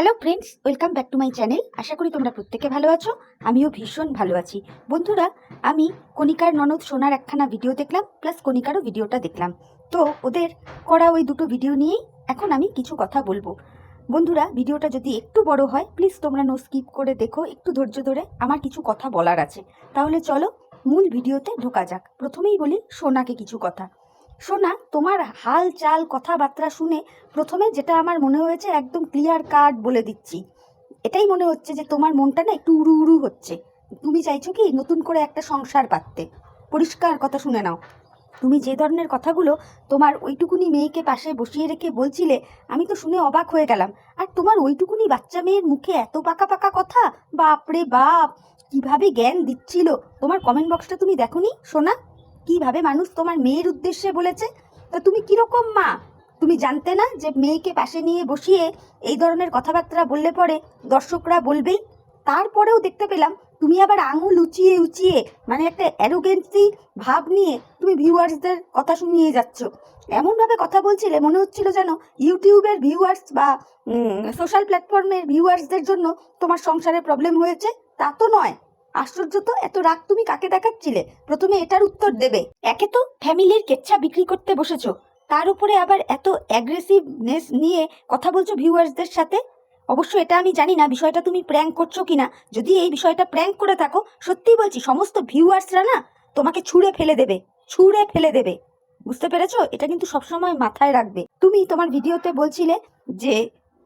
Hello friends welcome back to my channel আশা করি তোমরা প্রত্যেকে ভালো আছো, আমিও ভীষণ ভালো আছি। বন্ধুরা, আমি কণিকার ননদ সোনার একখানা ভিডিও দেখলাম প্লাস কণিকারও ভিডিওটা দেখলাম। তো ওদের করা ওই দুটো ভিডিও নিয়েই এখন আমি কিছু কথা বলব। বন্ধুরা ভিডিওটা যদি একটু বড় হয় প্লিজ তোমরা নো স্কিপ করে দেখো, একটু ধৈর্য ধরে আমার কিছু কথা বলার আছে। তাহলে চলো, মূল ভিডিওতে ঢোকা যাক। প্রথমেই বলি সোনাকে কিছু কথা। সোনা তোমার হাল চাল কথাবার্তা শুনে প্রথমে যেটা আমার মনে হয়েছে একদম ক্লিয়ার কাট বলে দিচ্ছি। এটাই মনে হচ্ছে যে তোমার মনটা না একটু উড়ু উড়ু হচ্ছে। তুমি চাইছো কি নতুন করে একটা সংসার পাততে পরিষ্কার কথা শুনে নাও। তুমি যে ধরনের কথাগুলো তোমার ওইটুকুনি মেয়েকে পাশে বসিয়ে রেখে বলছিলে, আমি তো শুনে অবাক হয়ে গেলাম। আর তোমার ওইটুকুনি বাচ্চা মেয়ের মুখে এত পাকা পাকা কথা? বাপরে বাপ! কীভাবে জ্ঞান দিচ্ছিল? তোমার কমেন্ট বক্সটা তুমি দেখো নি শোনা। কীভাবে মানুষ তোমার মেয়ের উদ্দেশ্যে বলেছে? তা তুমি কীরকম মা? তুমি জানতে না যে মেয়েকে পাশে নিয়ে বসিয়ে এই ধরনের কথাবার্তা বললে পরে দর্শকরা বলবেই? তারপরেও দেখতে পেলাম তুমি আবার আঙুল উঁচিয়ে উঁচিয়ে মানে একটা অ্যারোগেন্সি ভাব নিয়ে তুমি ভিউয়ার্সদের কথা শুনিয়ে যাচ্ছ। এমনভাবে কথা বলছিলে, মনে হচ্ছিল যেন ইউটিউবের ভিউয়ার্স বা সোশ্যাল প্ল্যাটফর্মের ভিউয়ার্সদের জন্য তোমার সংসারে প্রবলেম হয়েছে। তা তো নয়। আশ্চর্য তো, এত রাগ তুমি কাকে দেখাচ্ছিলে? প্রথমে এটার উত্তর দেবে। একে তো ফ্যামিলির কেচ্ছা বিক্রি করতে বসেছো। তার উপরে আবার এত অ্যাগ্রেসিভনেস নিয়ে কথা বলছো ভিউয়ার্সদের সাথে? অবশ্য এটা আমি জানি না, বিষয়টা তুমি প্র্যাঙ্ক করছ কিনা। যদি এই বিষয়টা প্র্যাঙ্ক করে থাকো, সত্যিই বলছি, সমস্ত ভিউয়ার্সরা না তোমাকে ছুঁড়ে ফেলে দেবে, ছুঁড়ে ফেলে দেবে। বুঝতে পেরেছ? এটা কিন্তু সবসময় মাথায় রাখবে। তুমি তোমার ভিডিওতে বলছিলে যে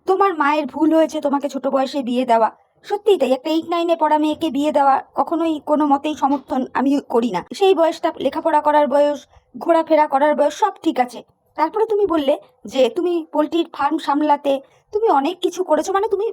তোমার মায়ের ভুল হয়েছে, তোমাকে ছোট বয়সে বিয়ে দেওয়া। সত্যিই তাই, একটা এইট নাইনে পড়া মেয়েকে বিয়ে দেওয়া কখনোই কোনো মতেই সমর্থন আমি করি না। সেই বয়সটা লেখাপড়া করার বয়স, ঘোরাফেরা করার বয়স, সব ঠিক আছে। তারপরে তুমি বললে যে তুমি পোলট্রির ফার্ম সামলাতে তুমি অনেক কিছু করেছ মানে তুমি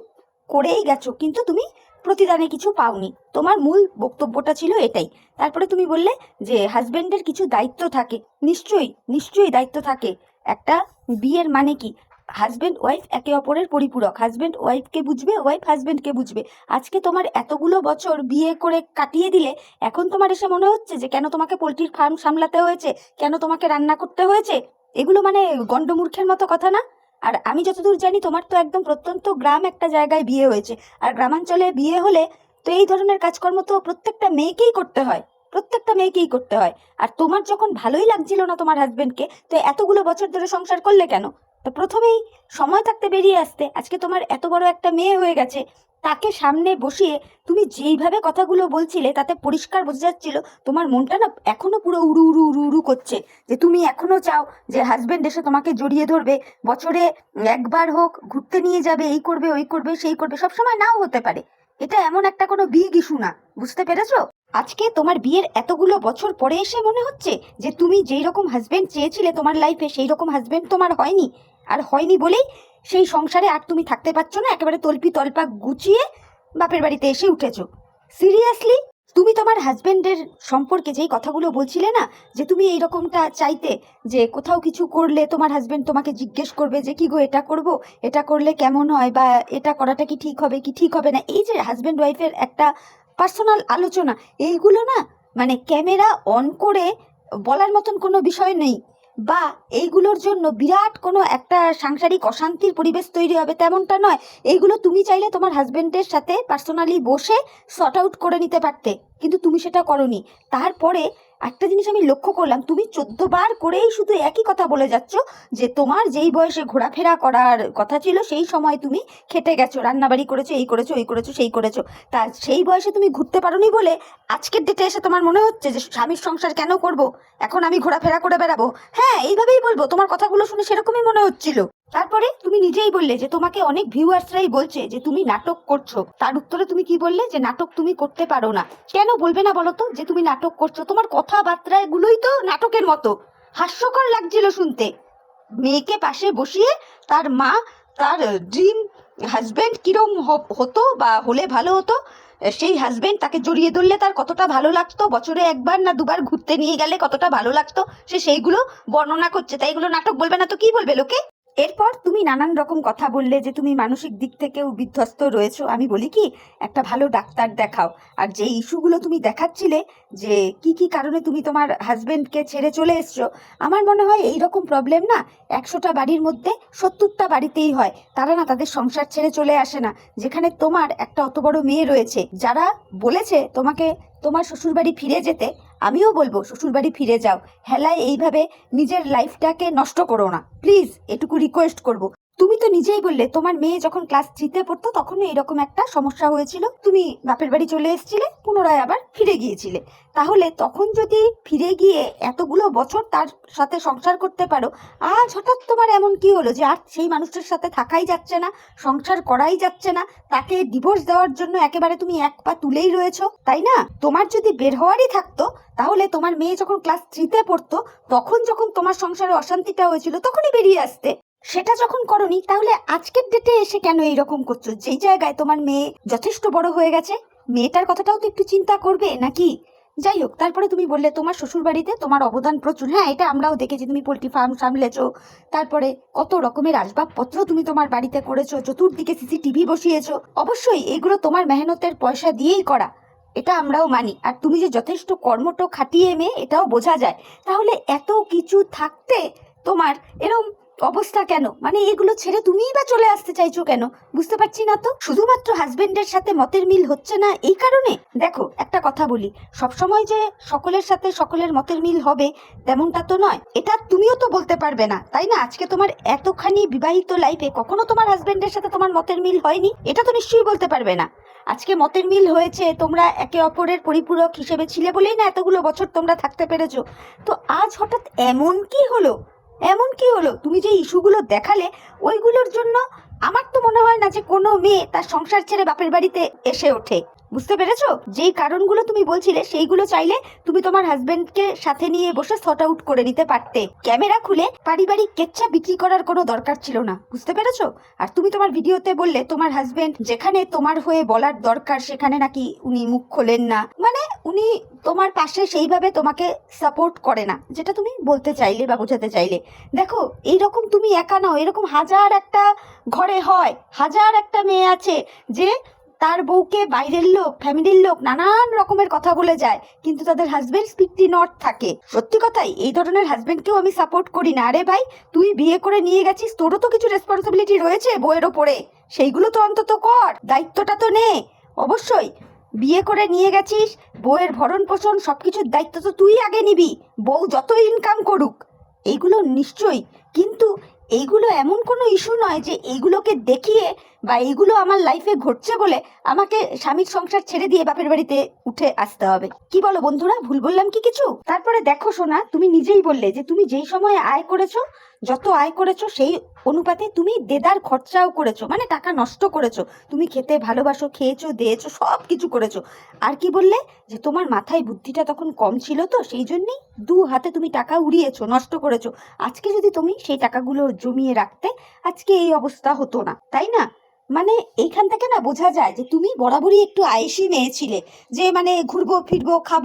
করেই গেছো, কিন্তু তুমি প্রতিদানে কিছু পাওনি। তোমার মূল বক্তব্যটা ছিল এটাই। তারপরে তুমি বললে যে হাজবেন্ডের কিছু দায়িত্ব থাকে। নিশ্চয়ই নিশ্চয়ই দায়িত্ব থাকে। একটা বিয়ের মানে কি? হাজবেন্ড ওয়াইফ একে অপরের পরিপূরক। হাজব্যান্ড ওয়াইফকে বুঝবে ওয়াইফ হাজব্যান্ডকে বুঝবে। আজকে তোমার এতগুলো বছর বিয়ে করে কাটিয়ে দিলে এখন তোমার এসে মনে হচ্ছে যে কেন তোমাকে পোলট্রির ফার্ম সামলাতে হয়েছে? কেন তোমাকে রান্না করতে হয়েছে? এগুলো মানে গণ্ডমূর্খের মতো কথা না? আর আমি যতদূর জানি তোমার তো একদম প্রত্যন্ত গ্রাম একটা জায়গায় বিয়ে হয়েছে। আর গ্রামাঞ্চলে বিয়ে হলে তো এই ধরনের কাজকর্ম তো প্রত্যেকটা মেয়েকেই করতে হয়। প্রত্যেকটা মেয়েকেই করতে হয়। আর তোমার যখন ভালোই লাগছিল না তোমার হাজবেন্ডকে তো এতগুলো বছর ধরে সংসার করলে কেন? তো প্রথমেই সময় থাকতে বেরিয়ে আসতে, আজকে তোমার এত বড় একটা মেয়ে হয়ে গেছে, তাকে সামনে বসিয়ে তুমি যেইভাবে কথাগুলো বলছিলে তাতে পরিষ্কার বোঝা যাচ্ছিল তোমার মনটা না এখনও পুরো উড়ু উড়ু উড়ু উড়ু করছে, যে তুমি এখনও চাও যে হাজব্যান্ড এসে তোমাকে জড়িয়ে ধরবে, বছরে একবার হোক ঘুরতে নিয়ে যাবে, এই করবে, ওই করবে, সেই করবে, সবসময় নাও হতে পারে। এটা এমন একটা কোনো বিগ ইস্যু না, বুঝতে পেরেছ? আজকে তোমার বিয়ের এতগুলো বছর পরে এসে মনে হচ্ছে যে তুমি যেই রকম হাজবেন্ড চেয়েছিলে তোমার লাইফে সেই রকম হাজবেন্ড তোমার হয়নি। আর হয়নি বলেই সেই সংসারে আর তুমি থাকতে পারছ না, একেবারে তল্পি তল্পা গুছিয়ে বাপের বাড়িতে এসে উঠেছো। সিরিয়াসলি তুমি তোমার হাজবেন্ডের সম্পর্কে যেই কথাগুলো বলছিলে না, যে তুমি এই রকমটা চাইতে, যে কোথাও কিছু করলে তোমার হাজবেন্ড তোমাকে জিজ্ঞেস করবে যে, কি গো, এটা করব? এটা করলে কেমন হয়? বা এটা করাটা কি ঠিক হবে, কি ঠিক হবে না? এই যে হাজবেন্ড ওয়াইফের একটা পার্সোনাল আলোচনা, এইগুলো না মানে ক্যামেরা অন করে বলার মতন কোনো বিষয় নেই। বা এইগুলোর জন্য বিরাট কোনো একটা সাংসারিক অশান্তির পরিবেশ তৈরি হবে তেমনটা নয়। এইগুলো তুমি চাইলে তোমার হাজব্যান্ডের সাথে পার্সোনালি বসে শর্ট আউট করে নিতে পারতে। কিন্তু তুমি সেটা করনি। তারপরে একটা জিনিস আমি লক্ষ্য করলাম, তুমি চোদ্দ বার করেই শুধু একই কথা বলে যাচ্ছ যে তোমার যেই বয়সে ঘোরাফেরা করার কথা ছিল, সেই সময় তুমি খেটে গেছো, রান্নাবাড়ি করেছ, এই করেছ এই করেছ, সেই করেছ। তা সেই বয়সে তুমি ঘুরতে পারোনি বলে আজকের ডেটে এসে তোমার মনে হচ্ছে যে স্বামীর সংসার কেন করব? এখন আমি ঘোরাফেরা করে বেড়াবো? হ্যাঁ এইভাবেই বলব, তোমার কথাগুলো শুনে সেরকমই মনে হচ্ছিল। তারপরে তুমি নিজেই বললে যে তোমাকে অনেক ভিউয়ার্সরাই বলছে যে তুমি নাটক করছ। তার উত্তরে তুমি কি বললে? যে নাটক তুমি করতে পারো না। কেন বলবে না বলো তো যে তুমি নাটক করছ। তোমার কথাবার্তা এগুলোই তো নাটকের মতো। হাস্যকর লাগছিল শুনতে। মেয়েকে পাশে বসিয়ে তার মা, তার ড্রিম হাজবেন্ড কিরম হতো বা হলে ভালো হতো, সেই হাজবেন্ড তাকে জড়িয়ে ধরলে তার কতটা ভালো লাগতো? বছরে একবার না দুবার ঘুরতে নিয়ে গেলে কতটা ভালো লাগতো? সে সেইগুলো বর্ণনা করছে। তাই এগুলো নাটক বলবে না তো কি বলবে লোকে? এরপর তুমি নানান রকম কথা বললে যে তুমি মানসিক দিক থেকেও বিধ্বস্ত রয়েছো। আমি বলি কি, একটা ভালো ডাক্তার দেখাও। আর যে ইস্যুগুলো তুমি দেখাচ্ছিলে, যে কি কি কারণে তুমি তোমার হাজবেন্ডকে ছেড়ে চলে এসছো, আমার মনে হয় এই রকম প্রবলেম না একশোটা বাড়ির মধ্যে সত্তরটা বাড়িতেই হয়। তারা না তাদের সংসার ছেড়ে চলে আসে না। যেখানে তোমার একটা অত বড় মেয়ে রয়েছে, যারা বলেছে তোমাকে তোমার শ্বশুরবাড়ি ফিরে যেতে আমিও বলব, শ্বশুরবাড়ি ফিরে যাও। হেলায় এইভাবে নিজের লাইফটাকে নষ্ট করো না। প্লিজ এটুকু রিকোয়েস্ট করব। তুমি তো নিজেই বললে, তোমার মেয়ে যখন ক্লাস থ্রিতে পড়তো তখনও এরকম একটা সমস্যা হয়েছিল। তুমি বাপের বাড়ি চলে এসেছিলে, পুনরায় আবার ফিরে গিয়েছিলে। তাহলে তখন যদি ফিরে গিয়ে এতগুলো বছর তার সাথে সংসার করতে পারো, আজ হঠাৎ তোমার এমন কি হলো যে আর সেই মানুষটার সাথে থাকাই যাচ্ছে না, সংসার করাই যাচ্ছে না, তাকে ডিভোর্স দেওয়ার জন্য একেবারে তুমি এক পা তুলেই রয়েছো, তাই না? তোমার যদি বের হওয়ারই থাকতো, তাহলে তোমার মেয়ে যখন ক্লাস থ্রিতে পড়তো, তখন যখন তোমার সংসারে অশান্তিটা হয়েছিল, তখনই বেরিয়ে আসতে। সেটা যখন করনি, তাহলে আজকের ডেটে এসে কেন এইরকম করছ? যেই জায়গায় তোমার মেয়ে যথেষ্ট বড় হয়ে গেছে, মেয়েটার কথাটাও তো একটু চিন্তা করবে নাকি? যাই হোক, তারপরে তুমি বললে তোমার শ্বশুর বাড়িতে তোমার অবদান প্রচুর। হ্যাঁ এটা আমরাও দেখেছি, তুমি পোলট্রি ফার্ম সামলেছো। তারপরে কত রকমের আসবাবপত্র তুমি তোমার বাড়িতে করেছ, চতুর্দিকে সিসিটিভি বসিয়েছো। অবশ্যই এগুলো তোমার মেহনতের পয়সা দিয়েই করা। এটা আমরাও মানি। আর তুমি যে যথেষ্ট কর্মট খাটিয়ে মেয়ে, এটাও বোঝা যায়। তাহলে এত কিছু থাকতে তোমার এরম অবস্থা কেন? মানে এগুলো ছেড়ে তুমিই বা চলে আসতে চাইছো কেন? বুঝতে পারছি না তো। শুধুমাত্র হাজবেন্ডের সাথে মতের মিল হচ্ছে না এই কারণে? দেখো, একটা কথা বলি। সবসময় যে সকলের সাথে সকলের মতের মিল হবে, তেমনটা তো নয়। এটা তুমিও তো বলতে পারবে না, তাই না? আজকে তোমার এতখানি বিবাহিত লাইফে কখনো তোমার হাজবেন্ডের সাথে তোমার মতের মিল হয়নি? এটা তো নিশ্চয়ই বলতে পারবে না। আজকে মতের মিল হয়েছে, তোমরা একে অপরের পরিপূরক হিসেবে ছিলে বলেই না এতগুলো বছর তোমরা থাকতে পেরেছ। তো আজ হঠাৎ এমন কি হলো? এমন কি হলো? তুমি যে ইস্যুগুলো দেখালে, ওইগুলোর জন্য আমার তো মনে হয় না যে কোনো মেয়ে তার সংসার ছেড়ে বাপের বাড়িতে এসে ওঠে। বুঝতে পেরেছ? যেই কারণগুলো তুমি বলছিলে, সেইগুলো চাইলে তুমি তোমার হাজবেন্ডকে সাথে নিয়ে বসে সর্ট আউট করে নিতে পারতে। ক্যামেরা খুলে পারিবারিক কেচ্ছা বিক্রি করার কোনো দরকার ছিল না, বুঝতে পেরেছ? আর তুমি তোমার ভিডিওতে বললে, তোমার হাজবেন্ড যেখানে তোমার হয়ে বলার দরকার, সেখানে নাকি উনি মুখ খোলেন না। মানে উনি তোমার পাশে সেইভাবে তোমাকে সাপোর্ট করে না, যেটা তুমি বলতে চাইলে বা বোঝাতে চাইলে। দেখো, এইরকম তুমি একা নাও, এরকম হাজার একটা ঘরে হয়, হাজার একটা মেয়ে আছে যে বউকে বাইরের লোক, ফ্যামিলির লোক নানান রকমের কথা বলে যায়, কিন্তু তাদের হাজবেন্ড স্পিকটি নট থাকে। সত্যি কথাই, এই ধরনের হাজবেন্ডকেও আমি সাপোর্ট করি না। আরে ভাই, তুই বিয়ে করে নিয়ে গেছিস, তোরও তো কিছু রেসপন্সিবিলিটি রয়েছে বউয়ের ওপরে। সেইগুলো তো অন্তত কর, দায়িত্বটা তো নে। অবশ্যই, বিয়ে করে নিয়ে গেছিস, বউয়ের ভরণ পোষণ সব কিছুর দায়িত্ব তো তুই আগে নিবি। বউ যত ইনকাম করুক, এইগুলো নিশ্চয়ই। কিন্তু এইগুলো এমন কোনো ইস্যু নয় যে এইগুলোকে দেখিয়ে বা এইগুলো আমার লাইফে ঘটছে বলে আমাকে স্বামীর সংসার ছেড়ে দিয়ে বাপের বাড়িতে উঠে আসতে হবে। কি বলো বন্ধুরা, ভুল বললাম কি কিছু? তারপরে দেখো সোনা, তুমি নিজেই বললে যে তুমি যেই সময়ে আয় করেছ, যত আয় করেছ সেই অনুপাতে তুমি দেদার খরচাও করেছ মানে টাকা নষ্ট করেছ। তুমি খেতে ভালোবাসো, খেয়েছো, দিয়েছ সব কিছু করেছ। আর কি বললে যে তোমার মাথায় বুদ্ধিটা তখন কম ছিল তো, সেই জন্যই দু হাতে তুমি টাকা উড়িয়েছো, নষ্ট করেছ। আজকে যদি তুমি সেই টাকাগুলো জমিয়ে রাখতে, আজকে এই অবস্থা হতো না, তাই না? মানে এইখান থেকে না বোঝা যায় যে তুমি বরাবরই একটু আয়েসি মেয়ে ছিলে। যে মানে ঘুরবো, ফিরবো, খাব,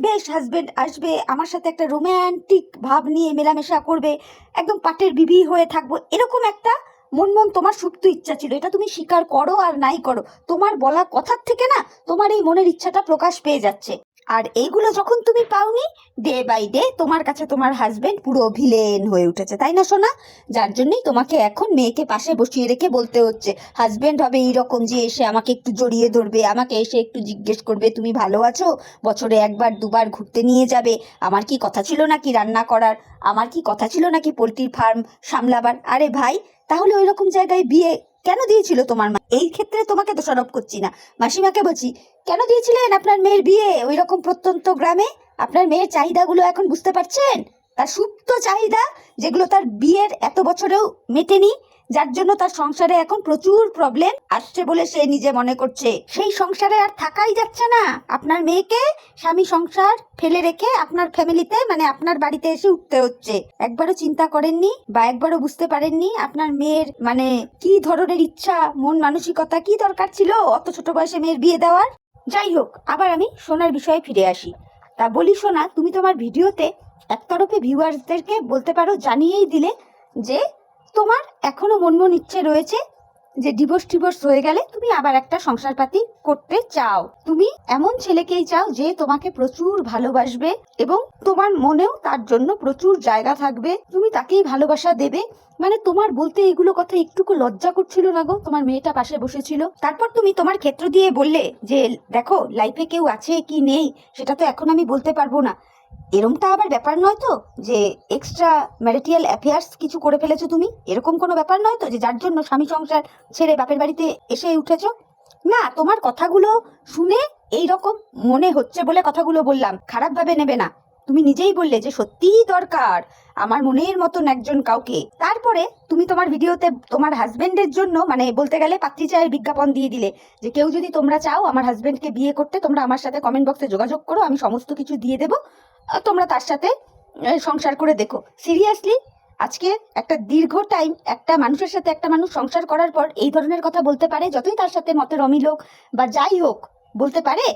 বেশ হাজবেন্ড আসবে, আমার সাথে একটা রোম্যান্টিক ভাব নিয়ে মেলামেশা করবে, একদম পাটের বিবি হয়ে থাকব, এরকম একটা মন মন তোমার সুপ্ত ইচ্ছা ছিল। এটা তুমি স্বীকার করো আর নাই করো। তোমার বলা কথার থেকে না তোমার এই মনের ইচ্ছাটা প্রকাশ পেয়ে যাচ্ছে। আর এইগুলো যখন তুমি পাওনি ডে বাই ডে তোমার কাছে তোমার হাজবেন্ড পুরো ভিলেন হয়ে উঠেছে, তাই না সোনা? যার জন্যই তোমাকে এখন মেয়েকে পাশে বসিয়ে রেখে বলতে হচ্ছে হাজবেন্ড হবে এইরকম যে এসে আমাকে একটু জড়িয়ে ধরবে, আমাকে এসে একটু জিজ্ঞেস করবে, তুমি ভালো আছো? বছরে একবার, দুবার ঘুরতে নিয়ে যাবে। আমার কি কথা ছিল নাকি রান্না করার? আমার কি কথা ছিল নাকি পোলট্রির ফার্ম সামলাবার? আরে ভাই, তাহলে ওই রকম জায়গায় বিয়ে কেন দিয়েছিল তোমার মা? এই ক্ষেত্রে তোমাকে দোষারোপ করছি না। মাসিমাকে বলছি কেন দিয়েছিলেন আপনার মেয়ের বিয়ে? ওই রকম প্রত্যন্ত গ্রামে আপনার মেয়ের চাহিদাগুলো এখন বুঝতে পারছেন? তার সুপ্ত চাহিদা, যেগুলো তার বিয়ের এত বছরেও মেটেনি, যার জন্য তার সংসারে এখন প্রচুর প্রবলেম আসছে বলে সে নিজে মনে করছে। সেই সংসারে আর থাকাই যাচ্ছে না। আপনার মেয়েকে স্বামী সংসার ফেলে রেখে আপনার ফ্যামিলিতে মানে আপনার বাড়িতে এসে উঠতে হচ্ছে। একবারও চিন্তা করেননি বা একবারও বুঝতে পারেননি আপনার মেয়ের মানে কি ধরনের ইচ্ছা, মন মানসিকতা কি দরকার ছিল? অত ছোট বয়সে মেয়ের বিয়ে দেওয়ার? যাই হোক, আবার আমি সোনার বিষয়ে ফিরে আসি। তা বলি সোনা, তুমি তোমার ভিডিওতে একতরফে ভিউয়ার্সদেরকে বলতে পারো, জানিয়েই দিলে যে তোমার এখনও মন মন ইচ্ছে রয়েছে যে ডিভোর্স টিভোর্স হয়ে গেলে তুমি আবার একটা সংসারপাতি করতে চাও। তুমি এমন ছেলেকেই চাও যে তোমাকে প্রচুর ভালোবাসবে এবং তোমার মনেও তার জন্য প্রচুর জায়গা থাকবে। তুমি তাকেই ভালোবাসা দেবে। মানে তোমার বলতে এগুলো কথা একটুকু লজ্জা করছিল না গো? তোমার মেয়েটা পাশে বসেছিল। তারপর তুমি তোমার ক্ষেত্র দিয়ে বললে যে, দেখো লাইফে কেউ আছে কি নেই, সেটা তো এখন আমি বলতে পারব না। এরমটা আবার ব্যাপার নয় তো? যে এক্সট্রা ম্যারিটিয়াল অ্যাফেয়ার্স কিছু করে ফেলেছো তুমি? এরকম কোনো ব্যাপার নয় তো? যে যার জন্য স্বামী সংসার ছেড়ে বাপের বাড়িতে এসে উঠেছো? না, তোমার কথাগুলো শুনে এই রকম মনে হচ্ছে বলে কথাগুলো বললাম। খারাপভাবে নেবে না। তুমি নিজেই বললে যে সত্যিই দরকার আমার মনের মতন একজন কাউকে। তারপরে তুমি তোমার ভিডিওতে তোমার হাজবেন্ডের জন্য মানে বলতে গেলে পাত্রী চায়ের বিজ্ঞাপন দিয়ে দিলে যে কেউ যদি তোমরা চাও আমার হাজবেন্ডকে বিয়ে করতে, তোমরা আমার সাথে কমেন্ট বক্সে যোগাযোগ করো, আমি সমস্ত কিছু দিয়ে দেবো। তোমরা তার সাথে সংসার করে দেখো। সিরিয়াসলি আজকে একটা দীর্ঘ টাইম একটা মানুষের সাথে একটা মানুষ সংসার করার পর এই ধরনের কথা বলতে পারে, যতই তার সাথে মতের অমিল হোক বা যাই হোক, বলতে পারে?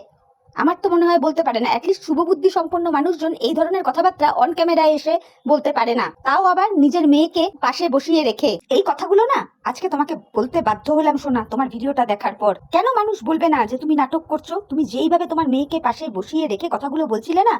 আমার তো মনে হয় বলতে পারে না। অ্যাটলিস্ট শুভবুদ্ধি সম্পন্ন মানুষজন এই ধরনের কথাবার্তা অন ক্যামেরায় এসে বলতে পারে না। তাও আবার নিজের মেয়েকে পাশে বসিয়ে রেখে। এই কথাগুলো না, আজকে তোমাকে বলতে বাধ্য হলাম শোনা তোমার ভিডিওটা দেখার পর। কেন মানুষ বলবে না যে তুমি নাটক করছ? তুমি যেইভাবে তোমার মেয়েকে পাশে বসিয়ে রেখে কথাগুলো বলছিলে না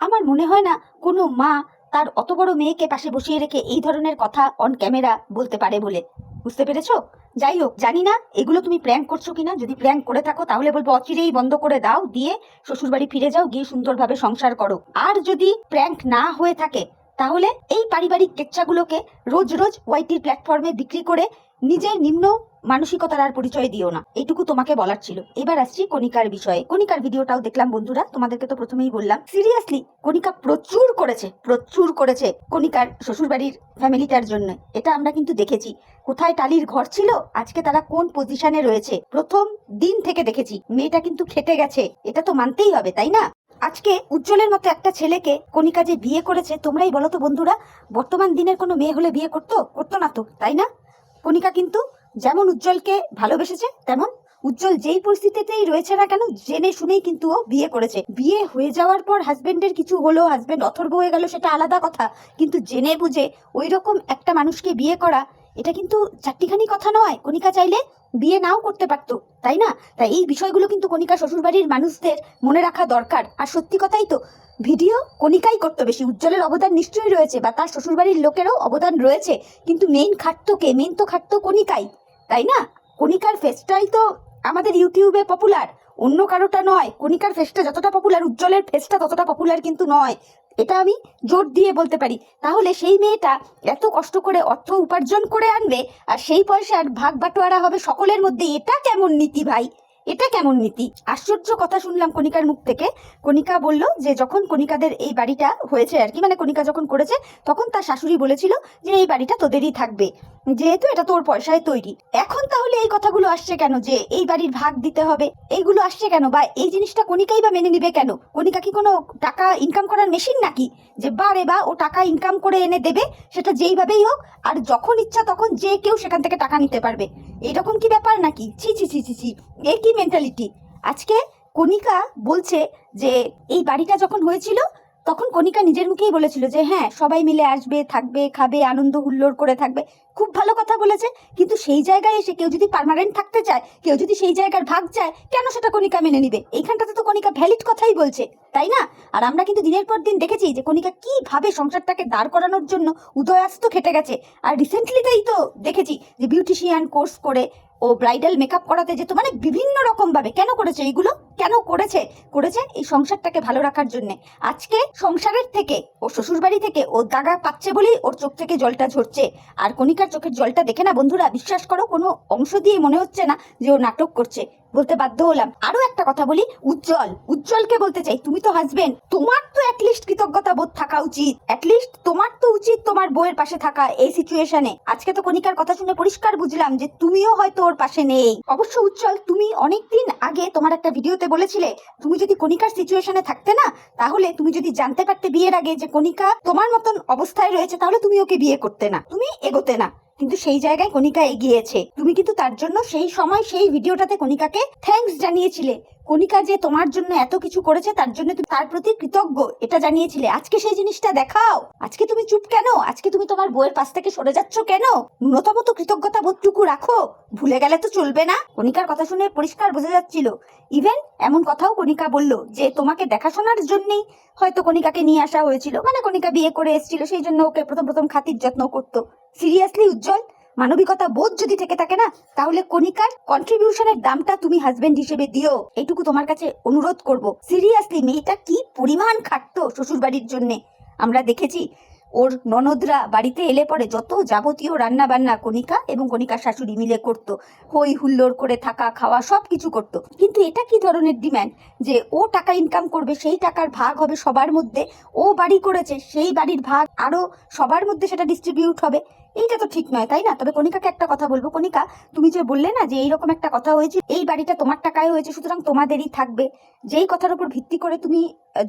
আমার মনে হয় না কোনো মা তার অত বড় মেয়েকে পাশে বসিয়ে রেখে এই ধরনের কথা অন ক্যামেরা বলতে পারে বলে। বুঝতে পেরেছ? যাই হোক, জানি না এগুলো তুমি প্র্যাঙ্ক করছ কিনা। যদি প্র্যাঙ্ক করে থাকো, তাহলে বলব অচিরেই বন্ধ করে দাও, দিয়ে শ্বশুরবাড়ি ফিরে যাও, গিয়ে সুন্দরভাবে সংসার করো। আর যদি প্র্যাঙ্ক না হয়ে থাকে, তাহলে এই পারিবারিক কেচ্ছাগুলোকে রোজ রোজ ওয়াইটির প্ল্যাটফর্মে বিক্রি করে নিজের নিম্ন মানসিকতার আর পরিচয় দিও না। এইটুকু তোমাকে বলার ছিল। এবার আসছি কণিকার বিষয়ে। কণিকার ভিডিওটাও দেখলাম, বন্ধুরা। তোমাদেরকে তো প্রথমেই বললাম সিরিয়াসলি কণিকা প্রচুর করেছে প্রচুর করেছে কণিকার শ্বশুরবাড়ির ফ্যামিলিটার জন্য। এটা আমরা কিন্তু দেখেছি। কোথায় টালির ঘর ছিল, আজকে তারা কোন পজিশনে রয়েছে? প্রথম দিন থেকে দেখেছি। মেয়েটা কিন্তু খেটে গেছে। এটা তো মানতেই হবে, তাই না? আজকে উজ্জ্বলের মতো একটা ছেলেকে কণিকা যে বিয়ে করেছে, তোমরাই বলো তো বন্ধুরা, বর্তমান দিনের কোনো মেয়ে হলে বিয়ে করতো? করতো না তো, তাই না? কণিকা কিন্তু যেমন উজ্জ্বলকে ভালোবেসেছে, তেমন উজ্জ্বল যেই পরিস্থিতিতেই রয়েছে না কেন, জেনে শুনেই কিন্তু ও বিয়ে করেছে। বিয়ে হয়ে যাওয়ার পর হাজবেন্ডের কিছু হলো হাজবেন্ড অথর্ব হয়ে গেল সেটা আলাদা কথা, কিন্তু জেনে বুঝে ওই রকম একটা মানুষকে বিয়ে করা এটা কিন্তু চারটিখানি কথা নয়। কণিকা চাইলে বিয়ে নাও করতে পারতো, তাই না? তাই এই বিষয়গুলো কিন্তু কণিকা শ্বশুরবাড়ির মানুষদের মনে রাখা দরকার। আর সত্যি কথাই তো, ভিডিও কণিকাই করতো বেশি, উজ্জ্বলের অবদান নিশ্চয়ই রয়েছে বা তার শ্বশুরবাড়ির লোকেরও অবদান রয়েছে, কিন্তু মেইন খাটতো কে? মেইন তো খাটতো কণিকাই, তাই না? কণিকার ফেসটাই তো আমাদের ইউটিউবে পপুলার অন্য কারোটা নয়। কণিকার ফেসটা যতটা পপুলার উজ্জ্বলের ফেসটা ততটা পপুলার কিন্তু নয়। এটা আমি জোর দিয়ে বলতে পারি। তাহলে সেই মেয়েটা এত কষ্ট করে অর্থ উপার্জন করে আনবে, আর সেই পয়সার ভাগ বাটোয়ারা হবে সকলের মধ্যে, এটা কেমন নীতি ভাই? এটা কেমন নীতি? আশ্চর্য কথা শুনলাম কণিকার মুখ থেকে। কণিকা বলল যে, যখন কণিকাদের এই বাড়িটা হয়েছে আর কি মানে কণিকা যখন করেছে, তখন তার শাশুড়ি বলেছিল যে, এই বাড়িটা তোদেরই থাকবে। যেহেতু এটা তোর পয়সায় তৈরি। এখন তাহলে এই কথাগুলো আসছে কেন যে, এই বাড়ির ভাগ দিতে হবে? এইগুলো আসছে কেন? বা এই জিনিসটা কণিকাই বা মেনে নিবে কেন? কণিকা কি কোনো টাকা ইনকাম করার মেশিন নাকি? যে, বারে বা ও টাকা ইনকাম করে এনে দেবে, সেটা যেইভাবেই হোক, আর যখন ইচ্ছা তখন যে কেউ সেখান থেকে টাকা নিতে পারবে। এরকম কি ব্যাপার নাকি? ছি ছি ছি ছি ছি। এ কি মেন্টালিটি আজকে কণিকা বলছে যে, এই বাড়িটা যখন হয়েছিল তখন কণিকা নিজের মুখেই বলেছিল যে হ্যাঁ সবাই মিলে আসবে, থাকবে, খাবে, আনন্দ হুল্লোড় করে থাকবে। খুব ভালো কথা বলেছে, কিন্তু সেই জায়গায় এসে কেউ যদি পার্মানেন্ট থাকতে চায়, কেউ যদি সেই জায়গার ভাগ চায়, কেন সেটা কণিকা মেনে নিবে? এইখানটাতে তো কণিকা ভ্যালিড কথাই বলছে, তাই না? আর আমরা কিন্তু দিনের পর দিন দেখেছি যে, কণিকা কীভাবে সংসারটাকে দাঁড় করানোর জন্য উদয়াস্ত খেটে গেছে। আর রিসেন্টলিতেই তো দেখেছি যে বিউটিশিয়ান কোর্স করে ও ব্রাইডাল মেকআপ করাতে যেত মানে বিভিন্ন রকমভাবে কেন করেছে এইগুলো কেন করেছে? করেছে এই সংসারটাকে ভালো রাখার জন্য। আজকে সংসারের থেকে, ও শ্বশুরবাড়ি থেকে ও দাগা পাচ্ছে বলেই ওর চোখ থেকে জলটা ঝরছে। আর কণিকার চোখের জলটা দেখে না বন্ধুরা, বিশ্বাস করো, কোনো অংশ দিয়ে মনে হচ্ছে না যে ও নাটক করছে। বলতে বাধ্য হলাম। আরও একটা কথা বলি, উজ্জ্বল। উজ্জ্বলকে বলতে চাই, তুমি তো হাজবেন্ড তোমার তো অ্যাটলিস্ট কৃতজ্ঞতা বোধ থাকা উচিত। অ্যাটলিস্ট তোমার তো উচিত তোমার বউয়ের পাশে থাকা এই সিচুয়েশনে আজকে তো কণিকার কথা শুনে পরিষ্কার বুঝলাম যে তুমিও হয়তো ওর পাশে নেই। অবশ্য উজ্জ্বল, তুমি অনেকদিন আগে তোমার একটা ভিডিওতে বলেছিলে, তুমি যদি কণিকার সিচুয়েশনে থাকতে না, তাহলে তুমি যদি জানতে পারতে বিয়ের আগে যে কণিকা তোমার মতন অবস্থায় রয়েছে, তাহলে তুমি ওকে বিয়ে করতে না। তুমি এগোতে না। কিন্তু সেই জায়গায় কণিকা এগিয়েছে। তুমি কিন্তু তার জন্য সেই সময় সেই ভিডিওটাতে কণিকাকে থ্যাংকস জানিয়েছিলে। কণিকা যে তোমার জন্য এত কিছু করেছে, তার জন্য তুমি তার প্রতি কৃতজ্ঞ। এটা জানিয়েছিলে। আজকে সেই জিনিসটা দেখাও। আজকে তুমি চুপ কেন? আজকে তুমি তোমার বইয়ের পাশ থেকে সরে যাচ্ছ কেন? ন্যূনতম তো কৃতজ্ঞতা বোধটুকু রাখো। ভুলে গেলে তো চলবে না। কণিকার কথা শুনে পরিষ্কার বোঝা যাচ্ছিল। ইভেন এমন কথাও কণিকা বলল যে তোমাকে দেখাশোনার জন্যই হয়তো কণিকাকে নিয়ে আসা হয়েছিল। মানে কণিকা বিয়ে করে এসেছিল, সেই জন্য ওকে প্রথম প্রথম খাতির যত্ন করতো। সিরিয়াসলি উজ্জ্বল? মানবিকতা বোধ যদি থেকে থাকে না, তাহলে কণিকার কন্ট্রিবিউশনের দামটা তুমি হাজবেন্ড হিসেবে দিও। এইটুকু তোমার কাছে অনুরোধ করব। সিরিয়াসলি মেয়েটা কি পরিমাণ খাটতো শ্বশুর বাড়ির জন্য? আমরা দেখেছি, ওর ননদরা বাড়িতে এলে পরে যত যাবতীয় রান্না বান্না কণিকা এবং কণিকার শাশুড়ি মিলে করতো। হই হুল্লোড় করে থাকা, খাওয়া সব কিছু করতো। কিন্তু এটা কি ধরনের ডিম্যান্ড যে ও টাকা ইনকাম করবে, সেই টাকার ভাগ হবে সবার মধ্যে। ও বাড়ি করেছে, সেই বাড়ির ভাগ আরও সবার মধ্যে সেটা ডিস্ট্রিবিউট হবে। এইটা তো ঠিক নয়, তাই না? তবে কণিকাকে একটা কথা বলব। কণিকা, তুমি যে বললে না যে এইরকম একটা কথা হয়েছে, এই বাড়িটা তোমার টাকায় হয়েছে, সুতরাং তোমাদেরই থাকবে। যেই কথার উপর ভিত্তি করে তুমি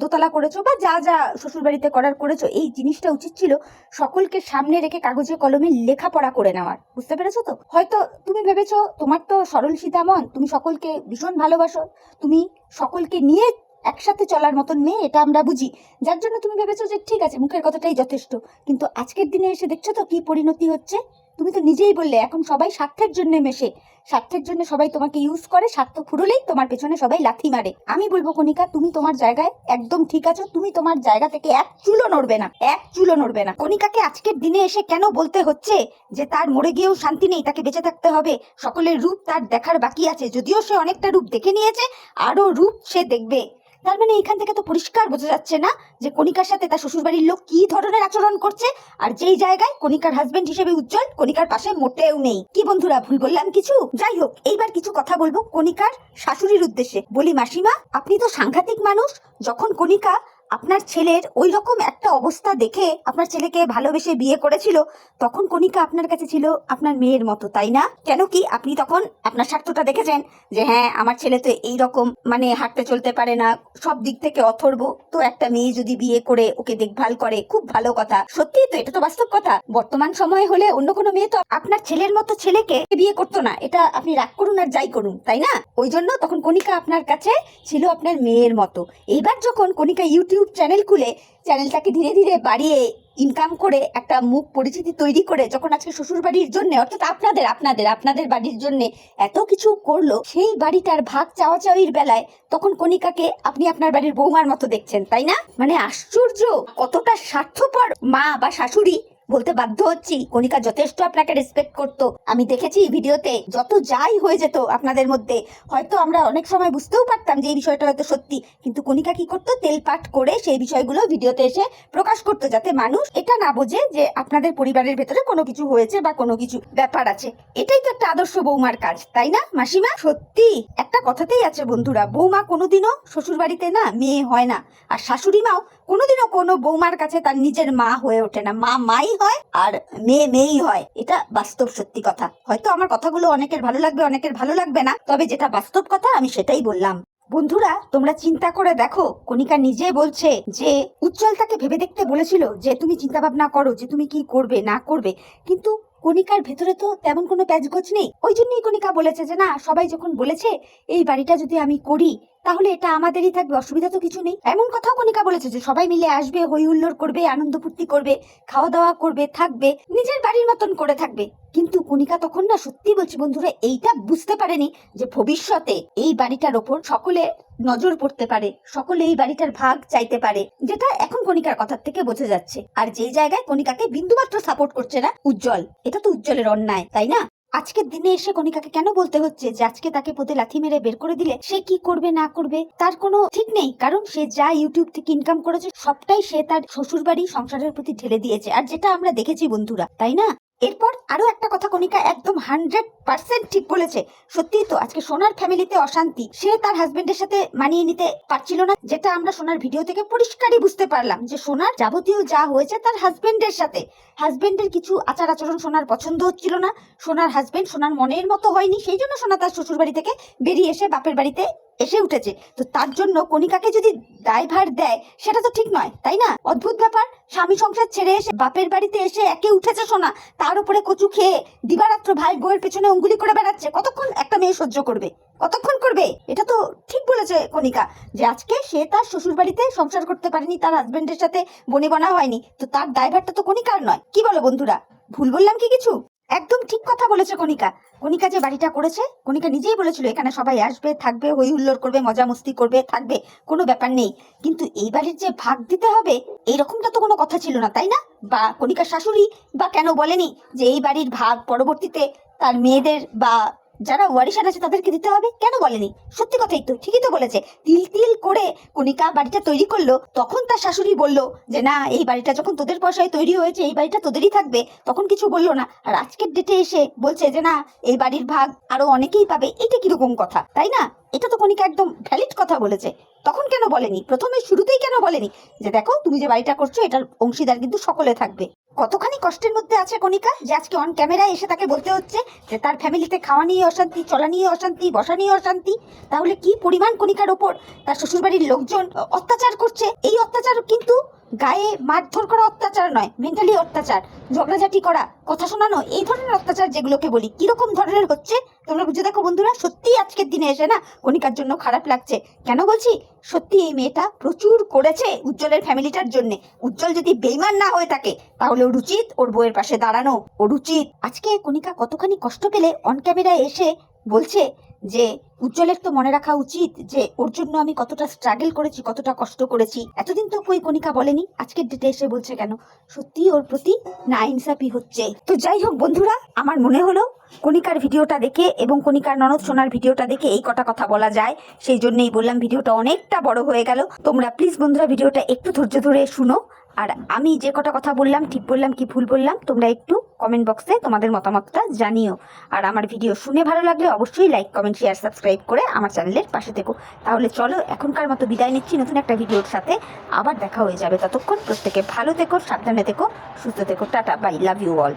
দোতলা করেছ বা যা যা শ্বশুর বাড়িতে করার করেছ, এই জিনিসটা উচিত ছিল সকলকে সামনে রেখে কাগজে কলমে লেখাপড়া করে নেওয়ার। বুঝতে পেরেছ তো? হয়তো তুমি ভেবেছো, তোমার তো সরল সীতা মন তুমি সকলকে ভীষণ ভালোবাসো, তুমি সকলকে নিয়ে একসাথে চলার মতন মেয়ে, এটা আমরা বুঝি। যার জন্য তুমি ভেবেছো যে ঠিক আছে, মুখের কথাটাই যথেষ্ট। কিন্তু আজকের দিনে এসে দেখছ তো কি পরিণতি হচ্ছে? তুমি তো নিজেই বললে, এখন সবাই স্বার্থের জন্য মেশে। স্বার্থের জন্য সবাই তোমাকে ইউজ করে, স্বার্থ ফুরলেই তোমার পেছনে সবাই লাথি মারে। আমি বলব, কণিকা, তুমি তোমার জায়গায় একদম ঠিক আছো, তুমি তোমার জায়গা থেকে এক চুলো নড়বে না, এক চুলো নড়বে না। কণিকাকে আজকের দিনে এসে কেন বলতে হচ্ছে যে তার মরে গিয়েও শান্তি নেই, তাকে বেঁচে থাকতে হবে? সকলের রূপ তার দেখার বাকি আছে, যদিও সে অনেকটা রূপ দেখে নিয়েছে আরও রূপ সে দেখবে। তার মানে এখান থেকে তো পরিষ্কার বোঝা যাচ্ছে না যে কণিকার সাথে তার শ্বশুরবাড়ির লোক কি ধরনের আচরণ করছে আর যেই জায়গায় কণিকার হাজবেন্ড হিসেবে উজ্জ্বল, কণিকার পাশে মোটেও নেই। কি বন্ধুরা, ভুল বললাম কিছু? যাই হোক, এইবার কিছু কথা বলব কণিকার শাশুড়ির উদ্দেশ্যে। বলি, মাসিমা, আপনি তো সাংঘাতিক মানুষ। যখন কণিকা আপনার ছেলের ওই রকম একটা অবস্থা দেখে আপনার ছেলেকে ভালোবেসে বিয়ে করেছিল, তখন কণিকা আপনার কাছে ছিল আপনার মেয়ের মতো, তাই না? কেন কি আপনি তখন আপনার স্বার্থটা দেখেছেন যে হ্যাঁ আমার ছেলে তো এই রকম মানে হাঁটতে চলতে পারে না, সব দিক থেকে অথর্ব। তো একটা মেয়ে যদি বিয়ে করে, ওকে দেখভাল করে, খুব ভালো কথা। সত্যি তো এটা তো বাস্তব কথা। বর্তমান সময়ে হলে অন্য কোনো মেয়ে তো আপনার ছেলের মতো ছেলেকে বিয়ে করতো না। এটা আপনি রাগ করুন আর যাই করুন, তাই না? ওই জন্য তখন কণিকা আপনার কাছে ছিল আপনার মেয়ের মতো। এইবার যখন কণিকা ইউটিউব চ্যানেল খুলে চ্যানেলটাকে ধীরে ধীরে বাড়িয়ে ইনকাম করে একটা মুখ পরিচিতি তৈরি করে যখন আজকে শ্বশুর বাড়ির জন্য, অর্থাৎ আপনাদের আপনাদের আপনাদের বাড়ির জন্য এত কিছু করল, সেই বাড়িটার ভাগ চাওয়া চাওয়ির বেলায় তখন কনিকাকে আপনি আপনার বাড়ির বৌমার মতো দেখছেন, তাই না? মানে আশ্চর্য! কতটা স্বার্থপর মা বা শাশুড়ি বলতে বাধ্য হচ্ছি। কণিকা যথেষ্ট আপনাকে রেসপেক্ট করতো। আমি দেখেছি ভিডিওতে যত যাই হয়ে যেত আপনাদের মধ্যে, হয়তো আমরা অনেক সময় বুঝতেও পারতাম যে এই বিষয়টা হয়তো সত্যি। কিন্তু কণিকা কি করতো? তেলপাট করে সেই বিষয়গুলো ভিডিওতে এসে প্রকাশ করতো যাতে মানুষ এটা না বোঝে যে আপনাদের পরিবারের ভেতরে কোনো কিছু হয়েছে বা কোনো কিছু ব্যাপার আছে। এটাই তো একটা আদর্শ বৌমার কাজ, তাই না? মাসিমা? সত্যি? একটা কথাতেই আছে বন্ধুরা, বৌমা কোনোদিনও শ্বশুর বাড়িতে না মেয়ে হয় না। আর শাশুড়ি মাও কোনোদিনও কোনো বৌমার কাছে তার নিজের মা হয়ে ওঠে না। মা মাই হয় আর মেয়ে মেয়েই হয়। এটা বাস্তব সত্যি কথা। হয়তো আমার কথাগুলো অনেকের ভালো লাগবে, অনেকের ভালো লাগবে না, তবে যেটা বাস্তব কথা আমি সেটাই বললাম। বন্ধুরা, তোমরা চিন্তা করে দেখো, কণিকা নিজে বলছে যে, উজ্জ্বল তাকে ভেবে দেখতে বলেছিল যে, তুমি চিন্তা ভাবনা করো যে, তুমি কি করবে, না করবে। কিন্তু কণিকার ভেতরে তো তেমন কোনো প্যাচগোছ নেই। ওই জন্যই কণিকা বলেছে যে, না, সবাই যখন বলেছে, এই বাড়িটা যদি আমি করি তাহলে এটা আমাদেরই থাকবে, অসুবিধা তো কিছু নেই। এমন কথাও কণিকা বলেছে যে সবাই মিলে আসবে হই হুল্লোড় করবে, আনন্দ ফুর্তি করবে খাওয়া দাওয়া করবে, থাকবে, নিজের বাড়ির মতন করে থাকবে। কিন্তু কণিকা তখন না সত্যি বলছি, বন্ধুরা, এইটা বুঝতে পারেনি যে ভবিষ্যতে এই বাড়িটার ওপর সকলে নজর পড়তে পারে, সকলে এই বাড়িটার ভাগ চাইতে পারে। যেটা এখন কণিকার কথার থেকে বোঝা যাচ্ছে। আর যেই জায়গায় কণিকাকে বিন্দুমাত্র সাপোর্ট করছে না, উজ্জ্বল। এটা তো উজ্জ্বলের অন্যায়, তাই না? আজকের দিনে এসে কণিকাকে কেন বলতে হচ্ছে যে আজকে তাকে পোতে লাথি মেরে বের করে দিলে সে কি করবে, না করবে? তার কোনো ঠিক নেই, কারণ সে যা ইউটিউব থেকে ইনকাম করেছে, সবটাই সে তার শ্বশুর বাড়ি সংসারের প্রতি ঢেলে দিয়েছে। আর যেটা আমরা দেখেছি বন্ধুরা, তাই না? এরপর আরও একটা কথা কণিকা একদম হান্ড্রেড পার্সেন্ট ঠিক বলেছে। সত্যি তো, আজকে সোনার ফ্যামিলিতে অশান্তি। সে তার হাজবেন্ডের সাথে মানিয়ে নিতে পারছিল না, যেটা আমরা সোনার ভিডিও থেকে পরিষ্কারই বুঝতে পারলাম যে সোনার যাবতীয় যা হয়েছে তার হাজবেন্ডের সাথে। হাজবেন্ডের কিছু আচার আচরণ সোনার পছন্দ হচ্ছিল না। সোনার হাজবেন্ড সোনার মনের মতো হয়নি, সেই জন্য সোনা তার শ্বশুর বাড়ি থেকে বেরিয়ে এসে বাপের বাড়িতে এসে উঠেছে। তো তার জন্য কণিকাকে যদি দায়ভার দেয়, সেটা তো ঠিক নয়, তাই না? অদ্ভুত ব্যাপার। স্বামী সংসার ছেড়ে এসে বাপের বাড়িতে এসে একে উঠেছে শোনা তার উপরে কচু খেয়ে দিবারাত্র ভাই বউয়ের পেছনে অঙ্গুলি করে বেড়াচ্ছে। কতক্ষণ একটা মেয়ে সহ্য করবে? কতক্ষণ করবে? এটা তো ঠিক বলেছে কণিকা যে আজকে সে তার শ্বশুর বাড়িতে সংসার করতে পারেনি, তার হাজবেন্ডের সাথে বনে বনা হয়নি। তো তার দায়ভারটা তো কণিকার নয়। কি বলো বন্ধুরা? ভুল বললাম কি কিছু? একদম ঠিক কথা বলেছে কণিকা। কণিকা যে বাড়িটা করেছে, কণিকা নিজেই বলেছিল, এখানে সবাই আসবে, থাকবে, হই হুল্লোড় করবে, মজা মস্তি করবে, থাকবে, কোনো ব্যাপার নেই। কিন্তু এই বাড়ির যে ভাগ দিতে হবে এই রকমটা তো কোনো কথা ছিল না, তাই না? বা কণিকার শাশুড়ি বা কেন বলেনি যে এই বাড়ির ভাগ পরবর্তীতে তার মেয়েদের বা যারা ওয়ারিশান আছে তাদেরকে দিতে হবে? কেন বলেনি? সত্যি কথাই তো, ঠিকই তো বলেছে। তিল তিল করে কণিকা বাড়িটা তৈরি করল, তখন তার শাশুড়ি বলল যে, না, এই বাড়িটা যখন তোদের পয়সায় তৈরি হয়েছে, এই বাড়িটা তোদেরই থাকবে। তখন কিছু বলল না। আর আজকের ডেটে এসে বলছে যে, না, এই বাড়ির ভাগ আরও অনেকেই পাবে। এটা কীরকম কথা? তাই না? এটা তো কণিকা একদম ভ্যালিড কথা বলেছে। তখন কেন বলেনি? প্রথমে শুরুতেই কেন বলেনি? যে দেখো, তুমি যে বাড়িটা করছ, এটার অংশীদার কিন্তু সকলে থাকবে। কতখানি কষ্টের মধ্যে আছে কণিকা যে আজকে অন ক্যামেরায় এসে তাকে বলতে হচ্ছে যে তার ফ্যামিলিতে খাওয়া নিয়ে অশান্তি, চলা নিয়ে অশান্তি, বসা নিয়ে অশান্তি, তাহলে কি পরিমাণ কণিকার ওপর তার শ্বশুরবাড়ির লোকজন অত্যাচার করছে? এই অত্যাচার কিন্তু গায়ে মারধর করা অত্যাচার নয় মেন্টালি অত্যাচার। ঝগড়াঝাটি করা, কথা শোনানো, এই ধরনের অত্যাচার যেগুলোকে বলি, কীরকম ধরনের হচ্ছে? তোমরা বুঝে দেখো বন্ধুরা সত্যি আজকের দিনে এসে না কণিকার জন্য খারাপ লাগছে। কেন বলছি? সত্যি এই মেয়েটা প্রচুর করেছে উজ্জ্বলের ফ্যামিলিটার জন্য। উজ্জ্বল যদি বেইমান না হয়ে থাকে, তাহলে ওর উচিত ওর বউয়ের পাশে দাঁড়ানো। ওর উচিত। আজকে কণিকা কতখানি কষ্ট পেলে অন ক্যামেরায় এসে বলছে যে উজ্জ্বলের তো মনে রাখা উচিত যে ওর জন্য আমি কতটা স্ট্রাগল করেছি, কতটা কষ্ট করেছি। এতদিন তো কই কণিকা বলেনি, আজকের ডেটে এসে বলছে কেন? সত্যি ওর প্রতি না ইনসাফি হচ্ছে। তো যাই হোক বন্ধুরা, আমার মনে হলো কণিকার ভিডিওটা দেখে এবং কণিকার ননদ সোনার ভিডিওটা দেখে এই কটা কথা বলা যায়। সেই জন্যই বললাম ভিডিওটা অনেকটা বড় হয়ে গেল। তোমরা প্লিজ বন্ধুরা ভিডিওটা একটু ধৈর্য ধরে শুনো। আর আমি যে কটা কথা বললাম, ঠিক বললাম কি ভুল বললাম, তোমরা একটু কমেন্ট বক্সে তোমাদের মতামতটা জানিও। আর আমার ভিডিও শুনে ভালো লাগলে অবশ্যই লাইক কমেন্ট শেয়ার সাবস্ক্রাইব করে আমার চ্যানেলের পাশে থেকো। তাহলে চলো, এখনকার মতো বিদায় নিচ্ছি নতুন একটা ভিডিওর সাথে। আবার দেখা হয়ে যাবে ততক্ষণ, প্রত্যেকে ভালো থেকো, সাবধানে থেকো, সুস্থ থেকো, tata bye love you all